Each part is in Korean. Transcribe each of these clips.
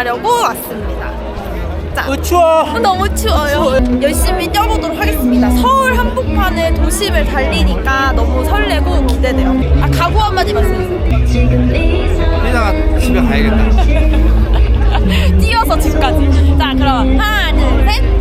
하려고 왔습니다. 자, 어, 추워. 어, 너무 추워요. 열심히 뛰어보도록 하겠습니다. 서울 한복판에 도심을 달리니까 너무 설레고 기대돼요. 아, 각오 한마디 말씀해주세요. 뛰다가 집에 가야겠다. 뛰어서 집까지. 자, 그럼 하나, 둘, 셋.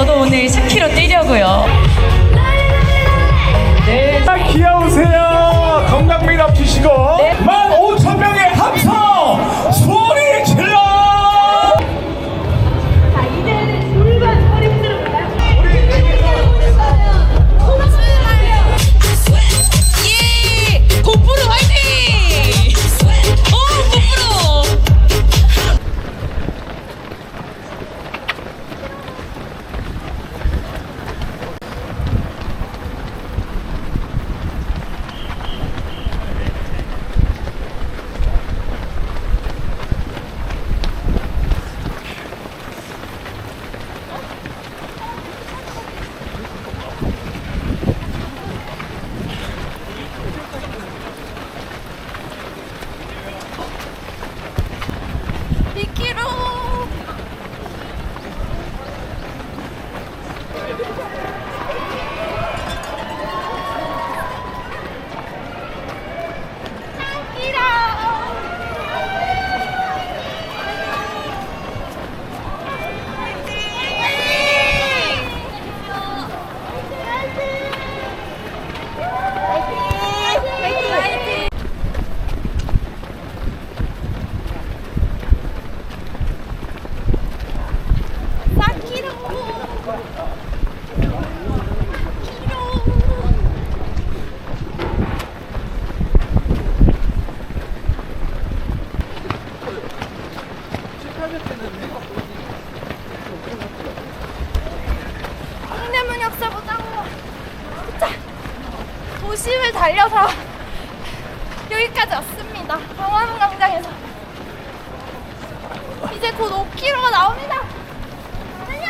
저도 오늘 10km 뛰려고요. 도심을 달려서 여기까지 왔습니다. 광화문 광장에서 이제 곧 5km가 나옵니다. 달려!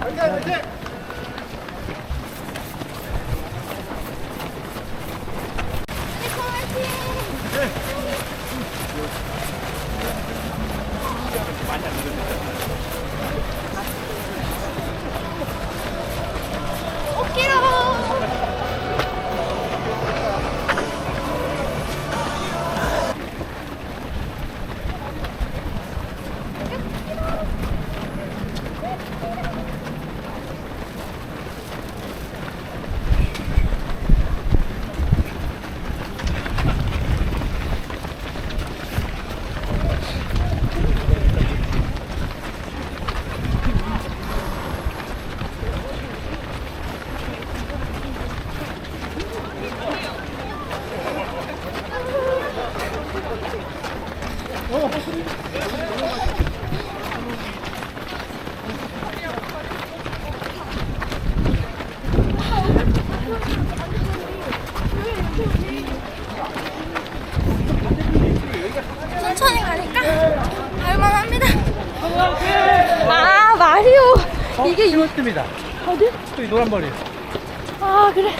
화이팅! 화이팅! 이게 이- 이것입니다. 어디? 또 노란 머리. 아 그래.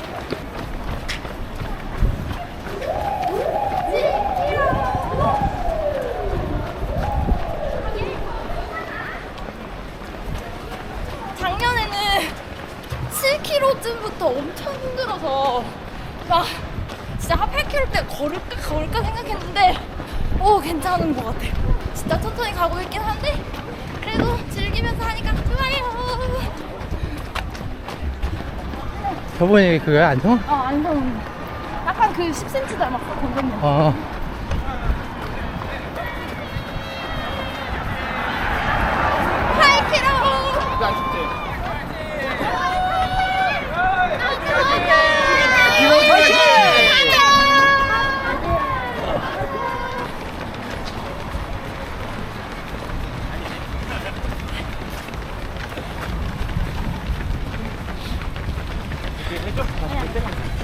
작년에는 7km쯤부터 엄청 힘들어서 막 진짜 한 8km 때 걸을까 걸을까 생각했는데 오 괜찮은 것 같아. 진짜 천천히 가고 있긴 한데 즐기면서 하니까 좋아요. 저번에 그거야 안성? 어, 안성. 약간 그 10cm 닮았어, 건전님. 어.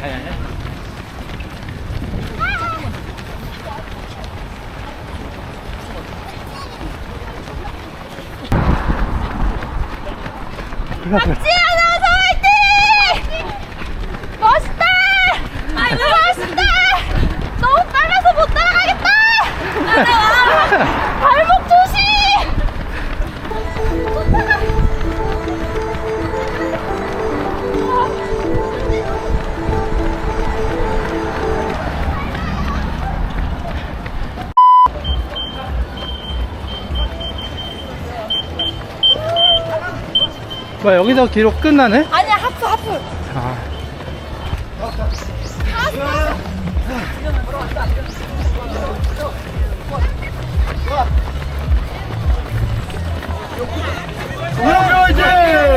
아니 아니야. 박지혜 뭐야 여기서 기록 끝나네? 아니야 하프 하프 아. 자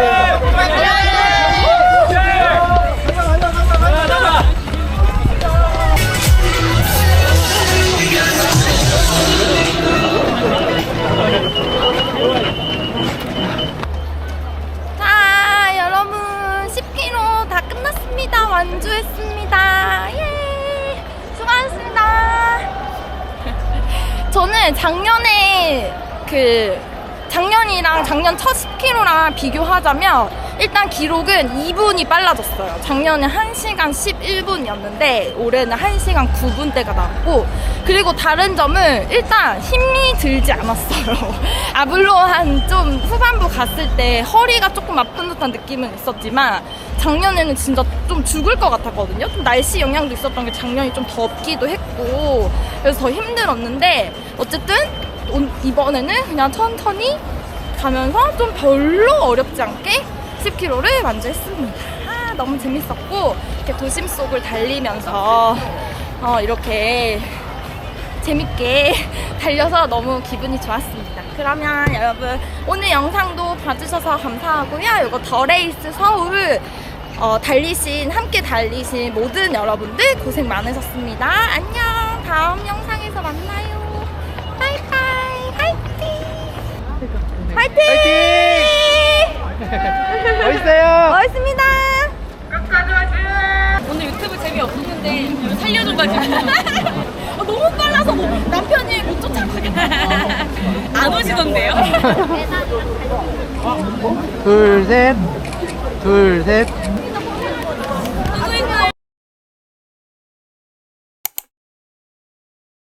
저는 작년에 그 작년이랑 작년 첫 10km랑 비교하자면 일단 기록은 2분이 빨라졌어요. 작년에 1시간 11분이었는데 올해는 1시간 9분대가 나왔고 그리고 다른 점은 일단 힘이 들지 않았어요. 아 물론 한 좀 후반부 갔을 때 허리가 조금 아픈 듯한 느낌은 있었지만 작년에는 진짜 좀 죽을 것 같았거든요. 좀 날씨 영향도 있었던 게 작년이 좀 덥기도 했고 그래서 더 힘들었는데 어쨌든 온- 이번에는 그냥 천천히 가면서 좀 별로 어렵지 않게 10km를 완주했습니다. 아, 너무 재밌었고 이렇게 도심 속을 달리면서 어, 이렇게 재밌게 달려서 너무 기분이 좋았습니다. 그러면 여러분 오늘 영상도 봐주셔서 감사하고요. 이거 더 레이스 서울 어, 달리신 함께 달리신 모든 여러분들 고생 많으셨습니다. 안녕. 다음 영상에서 만나요. 바이바이. 화이팅. 화이팅. 멋있어요. 멋있습니다. 오늘 유튜브 재미없었는데 살려줘가지고 어, 너무 빨라서 뭐 남편이 못 쫓아가겠다. 안 오시던데요? 둘, 셋. 둘, 셋.